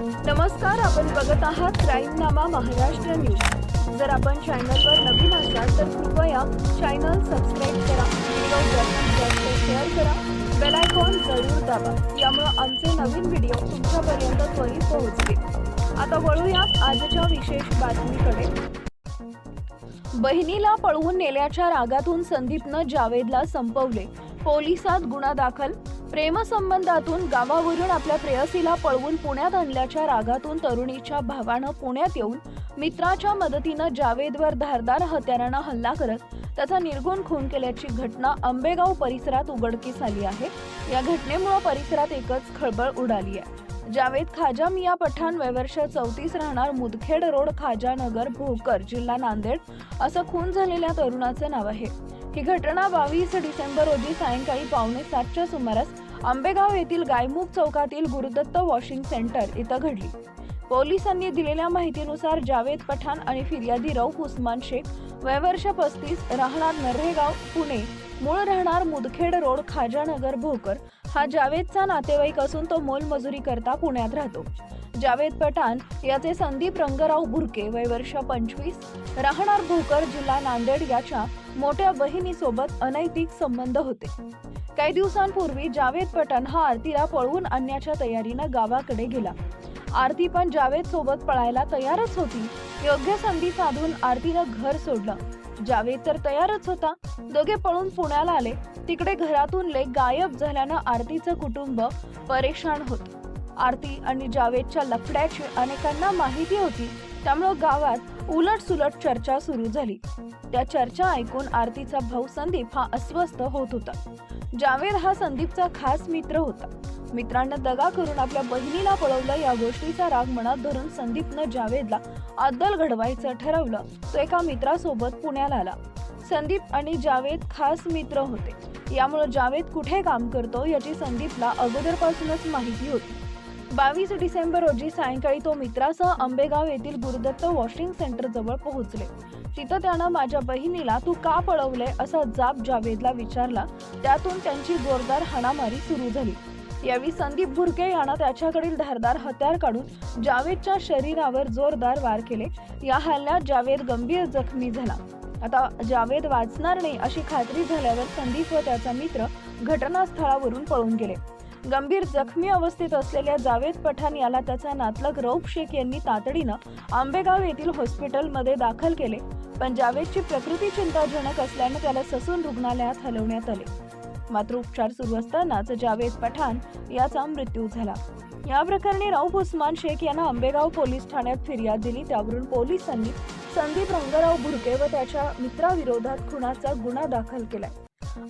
नमस्कार आपण बघत आहात क्राईम नामा महाराष्ट्र न्यूज. जर आपण चॅनलवर नवीन असाल तर कृपया चॅनल सबस्क्राईब करा व्हिडिओ जास्तीत जास्त शेअर करा. बेल आयकॉन जरूर दाबा यामुळे आमचे नवीन व्हिडिओ तुमच्यापर्यंत त्वरित पोहोचतील. आता वळूयात आजच्या विशेष बातमीकडे. बहिणीला पळवून नेल्याच्या रागातून संदीपनं जावेदला संपवले. पोलिसात गुन्हा दाखल प्रेमसंबंधातून गावावरून आपल्या प्रेयसीला पळवून पुण्यात आणल्याच्या रागातून तरुणीच्या भावानं पुण्यात येऊन मित्राच्या मदतीनं जावेदवर धारदार हत्यारानं हल्ला करत त्याचा निर्गुण खून केल्याची घटना आंबेगाव परिसरात उघडकीस आली आहे. या घटनेमुळे परिसरात एकच खळबळ उडाली आहे. जावेद खाजा मिया पठाण वयवर्ष चौतीस राहणार मुदखेड रोड खाजा नगर भोकर जिल्हा नांदेड असं खून झालेल्या तरुणाचं नाव आहे. ही घटना बावीस डिसेंबर रोजी सायंकाळी पावणे सातच्या सुमारास आंबेगाव येथील गायमुख चौकातील गुरुदत्त वॉशिंग सेंटर इथं घडली. पोलिसांनी दिलेल्या माहितीनुसार जावेद पठाण आणि फिर्यादी रौफ उस्मान शेख वयवर्ष पस्तीस राहणार नरेगाव पुणे मूळ राहणार मुदखेड रोड खाजानगर भोकर हा जावेदचा नातेवाईक असून तो मोलमजुरी करता पुण्यात राहतो. जावेद पठाण याचे संदीप रंगराव बुरके वय वर्ष पंचवीस राहणार भोकर जिल्हा नांदेड याच्या मोठ्या बहिणीसोबत अनैतिक संबंध होते. काही दिवसांपूर्वी जावेद पठाण हा आरतीला पळवून आणण्याच्या तयारीनं गावाकडे गेला. आरती पण जावेद सोबत पळायला तयारच होती. योग्य संधी साधून आरतीनं घर सोडलं. जावेद तर तयारच होता दोघे पळून पुण्याला आले. तिकडे घरातून लेक गायब झाल्यानं आरतीचं कुटुंब परेशान होत. आरती आणि जावेदच्या लफड्याची अनेकांना माहिती होती. त्यामुळं गावात उलट सुलट चर्चा सुरू झाली. त्या चर्चा ऐकून आरतीचा भाऊ संदीप हा अस्वस्थ होत होता. जावेद हा संदीपचा खास मित्र होता. मित्रांना दगा करून आपल्या बहिणीला पळवलं या गोष्टीचा राग मनात धरून संदीपनं जावेदला अद्दल घडवायचं ठरवलं. तो एका मित्रासोबत पुण्याला आला. संदीप आणि जावेद खास मित्र होते. यामुळे जावेद कुठे काम करतो याची संदीपला अगोदरपासूनच माहिती होती. बावीस डिसेंबर रोजी सायंकाळी तो मित्रासह आंबेगाव येथील गुरुदत्त वॉशिंग सेंटर जवळ पोहोचले. तिथं त्यानं माझ्या बहिणीला तू का पळवले? असा जाब जावेदला विचारला. त्यातून त्यांची जोरदार हाणामारी सुरू झाली. यावेळी संदीप भुरके यानं त्याच्याकडील धारदार हत्यार काढून जावेदच्या शरीरावर जोरदार वार केले. या हल्ल्यात जावेद गंभीर जखमी झाला. आता जावेद वाचणार नाही अशी खात्री झाल्यावर संदीप व त्याचा मित्र घटनास्थळावरून पळून गेले. गंभीर जखमी अवस्थेत असलेल्या जावेद पठाण याला त्याचा नातलग रौफ शेख यांनी तातडीनं आंबेगाव येथील हॉस्पिटलमध्ये दाखल केले. पण जावेदची प्रकृती चिंताजनक असल्यानं त्याला ससून रुग्णालयात हलवण्यात आले. मात्र उपचार सुरू असतानाच जावेद पठाण याचा मृत्यू झाला. या प्रकरणी राऊफ उस्मान शेख यांना आंबेगाव पोलीस ठाण्यात फिर्याद दिली. त्यावरून पोलिसांनी संदीप रंगराव भुरके व त्याच्या मित्राविरोधात खुनाचा गुन्हा दाखल केलाय.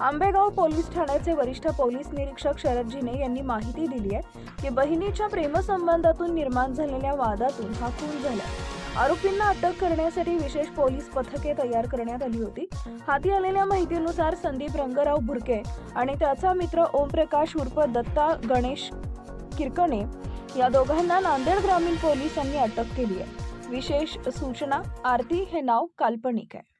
आंबेगाव पोलीस ठाण्याचे वरिष्ठ पोलीस निरीक्षक शरद जिने यांनी माहिती दिली आहे की बहिणीच्या प्रेमसंबंधातून निर्माण झालेल्या वादातून हा खून झाला. आरोपींना अटक करण्यासाठी विशेष पोलीस पथके तयार करण्यात आली होती. हाती आलेल्या माहितीनुसार संदीप रंगराव भुरके आणि त्याचा मित्र ओमप्रकाश उर्फ दत्ता गणेश किरकणे या दोघांना नांदेड ग्रामीण पोलिसांनी अटक केली आहे. विशेष सूचना आरती हे नाव काल्पनिक आहे.